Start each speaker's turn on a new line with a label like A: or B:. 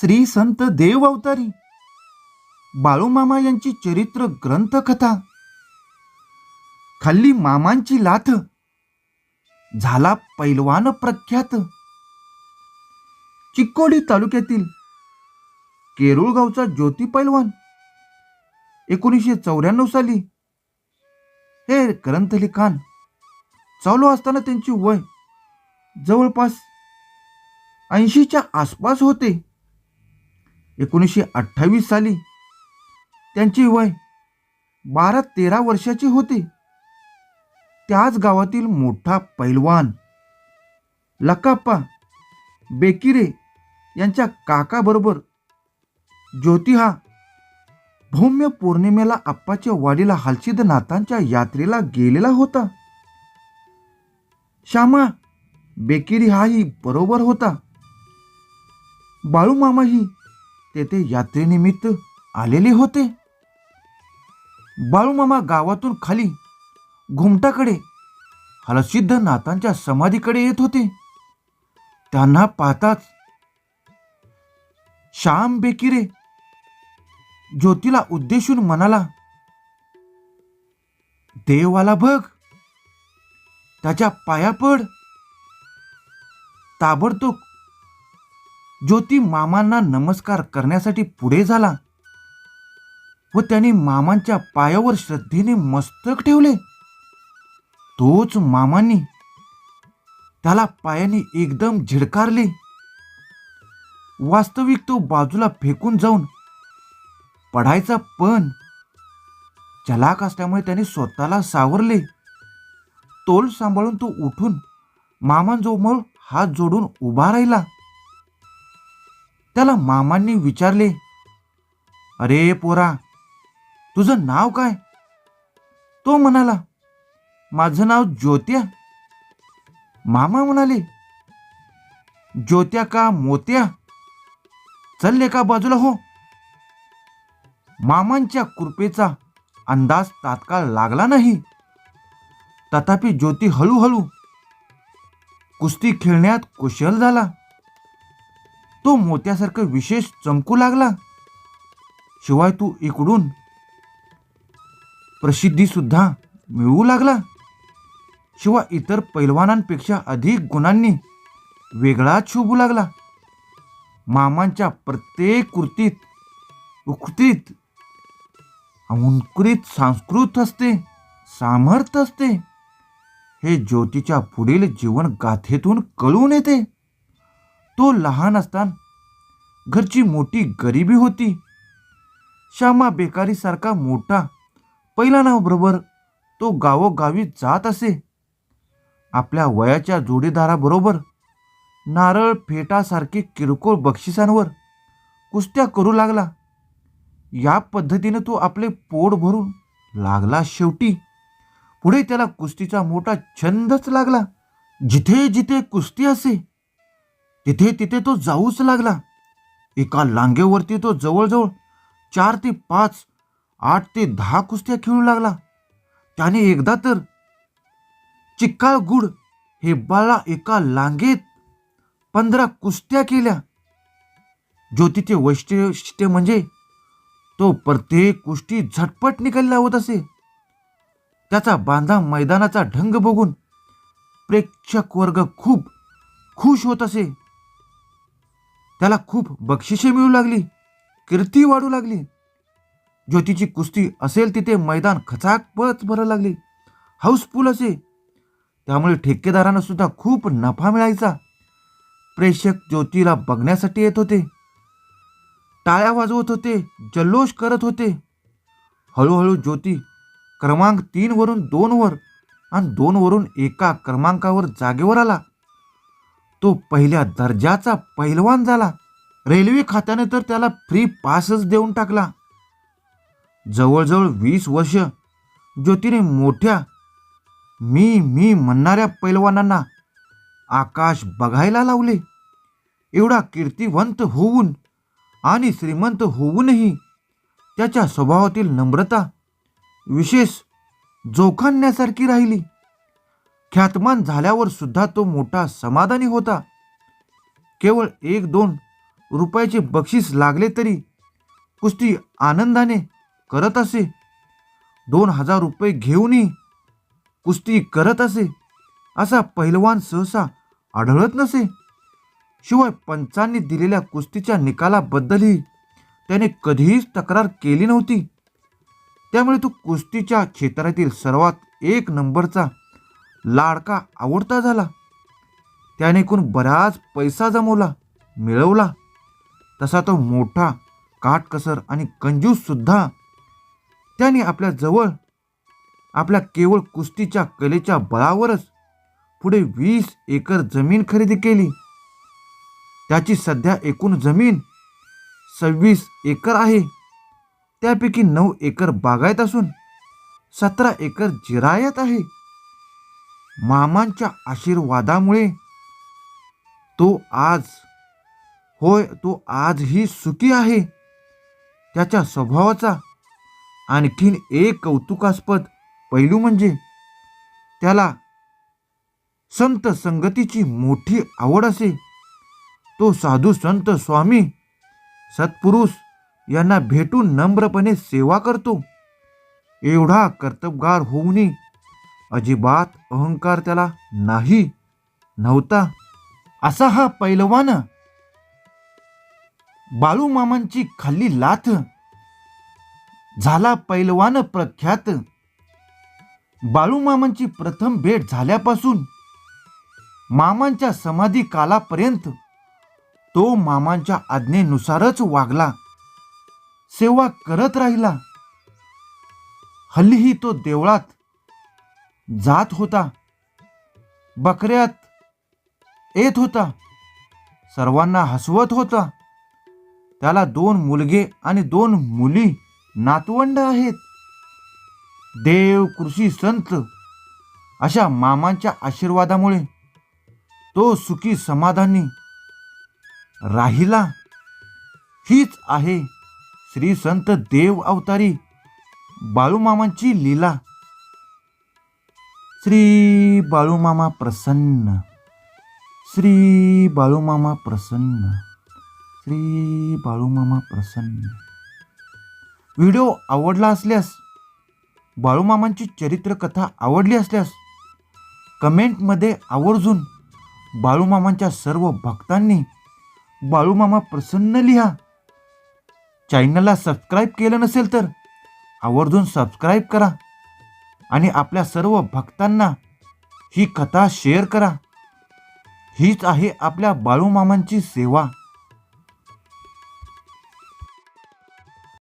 A: श्री संत देव अवतारी. बाळूमामा यांची चरित्र ग्रंथकथा. खाल्ली मामांची लाथ. झाला पैलवान प्रख्यात. चिक्कोडी तालुक्यातील केरुळगावचा ज्योती पैलवान. एकोणीसशे चौऱ्याण्णव साली हे ग्रंथलिखाण चालू असताना त्यांची वय जवळपास ऐंशीच्या आसपास होते. एकोणीसशे अठ्ठावीस साली. त्यांची वय बारा तेरा वर्षाची होते. त्याच गावातील मोठा पैलवान लकाप्पा बेकिरे यांच्या काकाबरोबर ज्योती हा भौम्य पौर्णिमेला आप्पाच्या वाडीला हलसिद्धनाथांच्या यात्रेला गेलेला होता. श्यामा बेकिरी हाही बरोबर होता. बाळूमामाही तेथे यात्रेनिमित्त आलेले होते. बाळूमामा गावातून खाली घुमटाकडे हलसिद्ध नाथांच्या समाधीकडे येत होते. त्यांना पाहताच श्याम बेकिरे ज्योतीला उद्देशून म्हणाला देवाला बघ त्याच्या पाया पड. ताबडतोब ज्योती मामांना नमस्कार करण्यासाठी पुढे झाला व त्याने मामांच्या पायावर श्रद्धेने मस्तक ठेवले. तोच मामांनी त्याला पायाने एकदम झिडकारले. वास्तविक तो बाजूला फेकून जाऊन पडायचा पण चलाक असल्यामुळे त्याने स्वतःला सावरले. तोल सांभाळून तो उठून मामांजवळ हात जोडून उभा राहिला. त्याला मामांनी विचारले अरे पोरा तुझं नाव काय? तो म्हणाला माझं नाव ज्योत्या. मामा म्हणाले ज्योत्या का मोत्या? चलले का बाजूला हो. मामांच्या कृपेचा अंदाज तात्काळ लागला नाही. तथापि ज्योती हळूहळू कुस्ती खेळण्यात कुशल झाला. तो मोत्यासारखं विशेष चमकू लागला. शिवाय तू इकडून प्रसिद्धीसुद्धा मिळवू लागला. शिवाय इतर पैलवानांपेक्षा अधिक गुणांनी वेगळाच शोभू लागला. मामांच्या प्रत्येक कृतीत उक्तीत अंकुरित सांस्कृत असते सामर्थ्य असते. हे ज्योतीच्या पुढील जीवन गाथेतून कळून येते. तो लहान असताना घरची मोठी गरिबी होती. श्यामा बेकारीसारखा मोठा पहिला नावाबरोबर तो गावोगावी जात असे. आपल्या वयाच्या जोडीदाराबरोबर नारळ फेटासारखे किरकोळ बक्षिसांवर कुस्त्या करू लागला. या पद्धतीने तो आपले पोट भरून लागला शेवटी. पुढे त्याला कुस्तीचा मोठा छंदच लागला. जिथे जिथे कुस्ती असे तिथे तिथे तो जाऊच लागला. एका लांगेवरती तो जवळजवळ चार ते पाच आठ ते दहा कुस्त्या खेळू लागला. त्याने एकदा तर चिक्काळ गुड बाळा एका लांगेत पंधरा कुस्त्या केल्या. ज्योतीचे वैशिष्ट्य म्हणजे तो प्रत्येक कुस्ती झटपट निघालेला होत असे. त्याचा बांधा मैदानाचा ढंग बघून प्रेक्षक वर्ग खूप खुश होत असे. त्याला खूप बक्षिसे मिळू लागली. कीर्ती वाढू लागली. ज्योतीची कुस्ती असेल तिथे मैदान खचाकपच भरू लागली. हाऊसफुल असे. त्यामुळे ठेकेदारांना सुद्धा खूप नफा मिळायचा. प्रेक्षक ज्योतीला बघण्यासाठी येत होते. टाळ्या वाजवत होते जल्लोष करत होते. हळूहळू ज्योती क्रमांक तीन वरून दोन वर आणि दोन वरून एका क्रमांकावर जागेवर आला. तो पहिल्या दर्जाचा पैलवान झाला. रेल्वे खात्याने तर त्याला फ्री पासच देऊन टाकला. जवळजवळ वीस वर्ष ज्योतीने मोठ्या मी मी म्हणणाऱ्या पैलवानांना आकाश बघायला लावले. एवढा कीर्तिवंत होऊन आणि श्रीमंत होऊनही त्याच्या स्वभावातील नम्रता विशेष जोखांण्यासारखी राहिली. ख्यातमान झाल्यावर सुद्धा तो मोठा समाधानी होता. केवळ एक दोन रुपयाचे बक्षीस लागले तरी कुस्ती आनंदाने करत असे. दोन हजार रुपये घेऊनही कुस्ती करत असे असा पहिलवान सहसा आढळत नसे. शिवाय पंचांनी दिलेल्या कुस्तीच्या निकालाबद्दलही त्याने कधीच तक्रार केली नव्हती. त्यामुळे तो कुस्तीच्या क्षेत्रातील सर्वात एक नंबरचा लाडका आवडता झाला. त्याने एकूण बराच पैसा जमवला मिळवला. तसा तो मोठा काटकसर आणि कंजूससुद्धा त्याने आपल्या जवळ आपल्या केवळ कुस्तीच्या कलेच्या बळावरच पुढे वीस एकर जमीन खरेदी केली. त्याची सध्या एकूण जमीन सव्वीस एकर आहे. त्यापैकी नऊ एकर बागायत असून सतरा एकर जिरायत आहे. मामांच्या आशीर्वादामुळे तो आज होय तो आजही सुखी आहे. त्याच्या स्वभावाचा आणखीन एक कौतुकास्पद पैलू म्हणजे त्याला संत संगतीची मोठी आवड असे. तो साधू संत स्वामी सत्पुरुष यांना भेटून नम्रपणे सेवा करतो. एवढा कर्तबगार होऊनही अजिबात अहंकार त्याला नाही. नव्हता. असा हा पैलवान. बाळू मामांची खाल्ली लाथ. झाला पैलवान प्रख्यात. बाळू मामांची प्रथम भेट झाल्यापासून मामांच्या समाधी कालापर्यंत तो मामांच्या आज्ञेनुसारच वागला. सेवा करत राहिला. हल्लीही तो देवळात जात होता. बकऱ्यात येत होता. सर्वांना हसवत होता. त्याला दोन मुलगे आणि दोन मुली नातवंड आहेत. देव कृषी संत अशा मामांच्या आशीर्वादामुळे तो सुखी समाधानी राहिला. हीच आहे श्री संत देव अवतारी बाळूमामांची लीला. श्री बाळूमामा प्रसन्न. श्री बाळूमामा प्रसन्न. श्री बाळूमामा प्रसन्न. व्हिडिओ आवडला असल्यास बाळूमामांची चरित्रकथा आवडली असल्यास कमेंटमध्ये आवर्जून बाळूमामांच्या सर्व भक्तांनी बाळूमामा प्रसन्न लिहा. चॅनलला सबस्क्राईब केलं नसेल तर आवर्जून सबस्क्राईब करा. आणि आपल्या सर्व भक्तांना ही कथा शेअर करा. हीच आहे आपल्या बाळूमामांची सेवा.